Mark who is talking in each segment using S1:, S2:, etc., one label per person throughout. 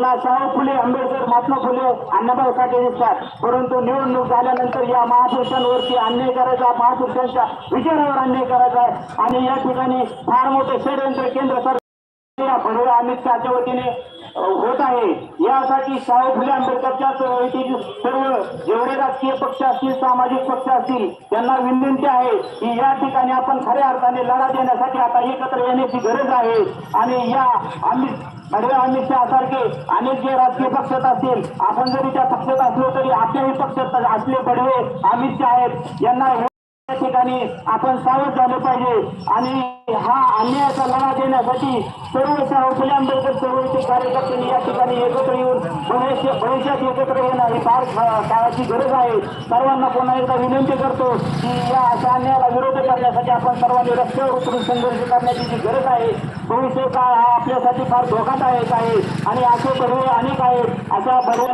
S1: शाहू फुले आंबेडकर महात्मा फुले अण्णाभाऊ साठे दिसतात. परंतु निवडणूक झाल्यानंतर या महापुरुषांवरती अन्याय करायचा महापुरुषांच्या विचारावर अन्याय करायचा आहे. आणि या ठिकाणी फार मोठे षडयंत्र केंद्र सरकार भडोळा अमित शहाच्या वतीने होत आहे. यासाठी शाहू फुले आंबेडकरच्या सर्व जेवढे राजकीय पक्ष असतील सामाजिक पक्ष असतील त्यांना विनंती आहे की या ठिकाणी आपण खऱ्या अर्थाने लढा देण्यासाठी आता एकत्र येण्याची गरज आहे. आणि या अमित भडवे अमित शहासारखे अनेक जे राजकीय पक्षात असतील आपण जरी त्या पक्षात असलो तरी आपल्याही पक्षात असले बडवे अमित शहा आहेत. यांना या ठिकाणी आपण सावध झालं पाहिजे. आणि हा अन्यायाचा लढा देण्यासाठी सर्व शाह फुले आंबेडकर चळवळीचे कार्यकर्त्यांनी या ठिकाणी एकत्र येऊन भविष्यात एकत्र येणं ही फार काळाची गरज आहे. सर्वांना पुन्हा एकदा विनंती करतो की या अशा अन्यायाला विरोध करण्यासाठी आपण सर्वांनी रस्त्यावर उतरून संघर्ष करण्याची जी गरज आहे भविष्य काळ हा आपल्यासाठी फार धोकादायक आहे आणि असे पर्याय अनेक आहेत. अशा बडवे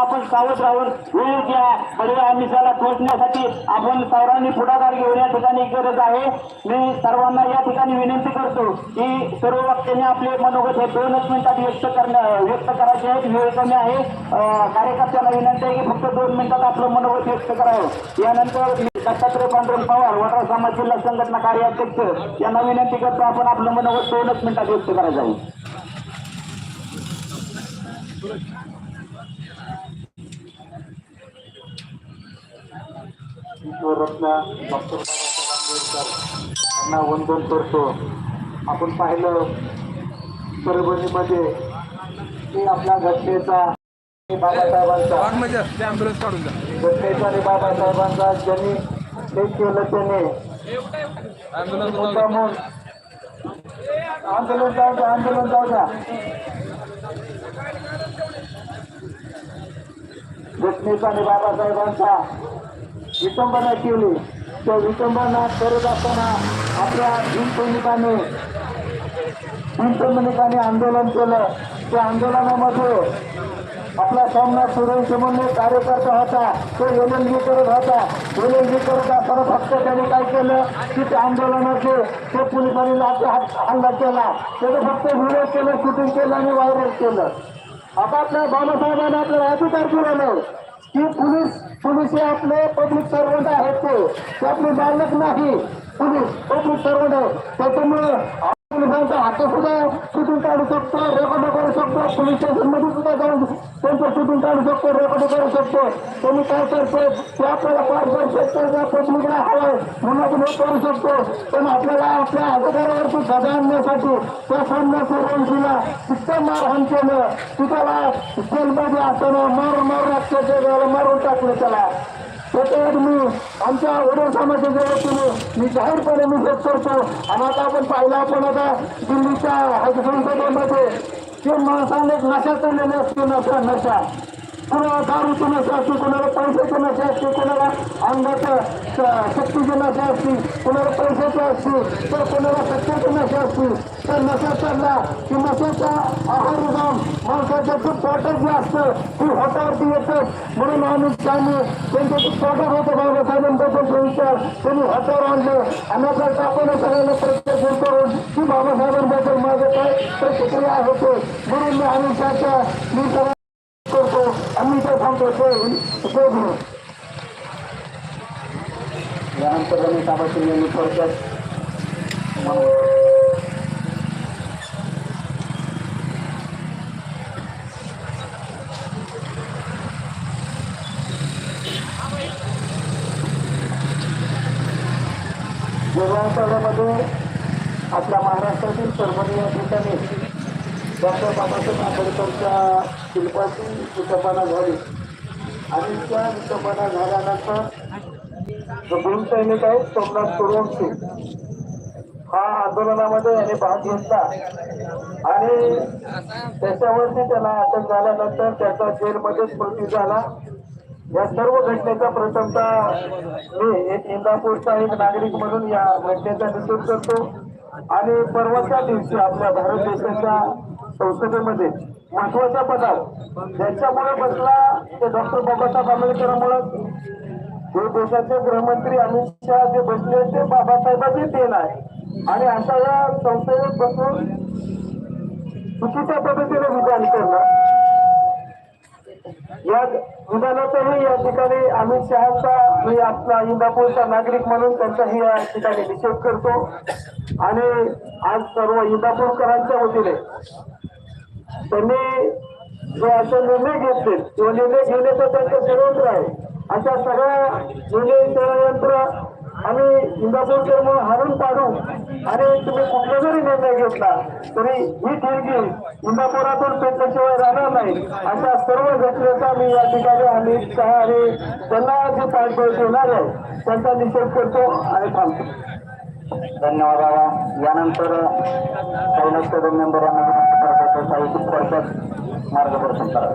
S1: आपण सावध राहून वेळ घ्या पर्याय मिसाला पोहोचण्यासाठी आपण सर्वांनी पुढाकार घेऊन या ठिकाणी गरज आहे. मी सर्वांना या ठिकाणी विनंती करतो की सर्व वक्त्यांनी आपले मनोगत हे दोनच मिनिटात व्यक्त करण्या व्यक्त करायचे आहेत. वेळ कमी आहे कार्यकर्त्यांना विनंती आहे की फक्त दोन मिनिटात आपलं मनोगत व्यक्त करावं. यानंतर दत्तात्रय पांडुरंग पवार वडाळा समाज जिल्हा संघटना कार्याध्यक्ष यांना विनंती करतो आपण आपलं मनोगत दोनच मिनिटात व्यक्त करायचं आहे
S2: रत्न डॉक्टर बाबासाहेब आंबेडकर यांना वंदन करतो. आपण पाहिलं परभणीमध्ये की आपल्या घटनेचा बाबासाहेबांचा घटनेचा ज्यांनी हे केलं त्याने. आंदोलन जाऊ द्या आंदोलन जाऊ द्या. घटनेचा आणि बाबासाहेबांचा विटंबना केली. त्या विटंबना करत असताना आपल्या भीमसैनिकाने भीमसैनिकाने आंदोलन केलं. त्या आंदोलनामध्ये आपला सामना सुरेश म्हणून एक कार्यकर्ता होता. तो एलएलबी करत होता. एलएलबी करत असताना फक्त त्यांनी काय केलं? की त्या आंदोलनाचे ते पोलिसांनी लाठी हात हल्ला केला. त्याचं फक्त व्हिडिओ केलं शूटिंग केलं आणि व्हायरल केलं. आता आपल्या बाबासाहेबांना आपल्याला अधिकार पुरवलं की पोलीस पोलीस हे आपले पब्लिक सर्वंट आहेत ते. ते आपले मालक नाही. पोलीस पब्लिक सर्वंट आहे त्याच्यामुळे पोलिसांचा हात सुद्धा शूटिंग काढू शकतो रेकॉर्ड करू शकतो पोलीस स्टेशन मध्ये सुद्धा जाऊन त्यांचं शूटिंग काढू शकतो रेकॉर्ड करू शकतो त्यांनी काय करतो ते आपल्याला पारदर्शकता पब्लिकला हवंय म्हणून आपण हे करू शकतो पण आपल्याला आपल्या अधिकारावरती गदा आणण्यासाठी त्या सामन्या सर्वांशीला इतकं मारहाण केलं की त्याला जेलमध्ये असताना मारून मारून अत्याचार मारून टाकलं त्याला त्याच्यावर मी आमच्या वडील समाजाच्या वतीने मी जाहीरपणे निषेध करतो. आणि आता आपण पाहिलं आपण आता दिल्लीच्या संसदेमध्ये ते माणसाने नशा चाललेले असते नशा नशा. कुणाला दारूची नशा असते कुणाला पैशाची नशा असते कुणाला अंगाच्या श- शक्तीची नशा असते कुणाला पैशाची असते तर कुणाला सत्याची नशा असते तर नशा चालला की नशाचा आहार जाऊन माणसाच्या जो पॉटर जे असतं ती हातावरती येतं. म्हणून आम्ही त्यांनी त्यांच्या जे पोटात होतं बाबासाहेबांबद्दलचा विचार. त्यांनी हातावर आणलं. आणि आता आपण सगळ्यांना प्रत्यक्ष करून की बाबासाहेबांबद्दल माझं काय प्रतिक्रिया होते म्हणून मी आम्ही त्याच्या मी आम्ही तो थांबतो ते ते घेऊ यानंतर रमेश आबासिंग यांनी थोडक्यात विधानसभेमध्ये आपल्या महाराष्ट्रातील परभणी या ठिकाणी डॉक्टर बाबासाहेब आंबेडकरच्या शिल्पाची विटंबना झाली. आणि त्या विटंबना झाल्यानंतर गुरु सैनिक आहेत सोमनाथ सूर्यवंशी हा आंदोलनामध्ये याने भाग घेतला. आणि त्याच्यावरती त्याला अटक झाल्यानंतर त्याचा जेलमध्येच मृत्यू झाला. या सर्व घटनेचा प्रथमतः मी एक इंदापूरचा एक नागरिक म्हणून या घटनेचा निषेध करतो. आणि परवाच्या दिवशी आपल्या भारत देशाच्या संसदेमध्ये महत्त्वाचा पदात त्याच्यामुळे बसला ते डॉक्टर बाबासाहेब आंबेडकरांमुळे. जे देशाचे गृहमंत्री अमित शहा जे बसले ते बाबासाहेबांची देण आहे आणि अशा या संसदेत बसून
S3: चुकीच्या पद्धतीने विधान करणं या विधानाचाही या ठिकाणी अमित शहाचा मी आपला इंदापूरचा नागरिक म्हणून त्यांचाही या ठिकाणी निषेध करतो. आणि आज सर्व इंदापूरकरांच्या वतीने त्यांनी जे असे निर्णय घेतले किंवा निर्णय घेण्याचं त्यांचं षडयंत्र आहे अशा सगळ्या निर्णय षडयंत्र आम्ही इंदापूरकर म्हणून हाणून पाडू. आणि तुम्ही कुठला जरी निर्णय घेतला तरी ही ठिणगी इंदापुरातून पेटल्याशिवाय राहणार नाही. अशा सर्व घटनेचा मी या ठिकाणी अमित शहा आणि त्यांना जे पाठबळ देणार आहे त्यांचा निषेध करतो आणि थांबतो.
S4: धन्यवाद बाबा. यानंतर कैलास कदम मेंबरांना यांना विनंती करतो साहित्य परिषद मार्गदर्शन करा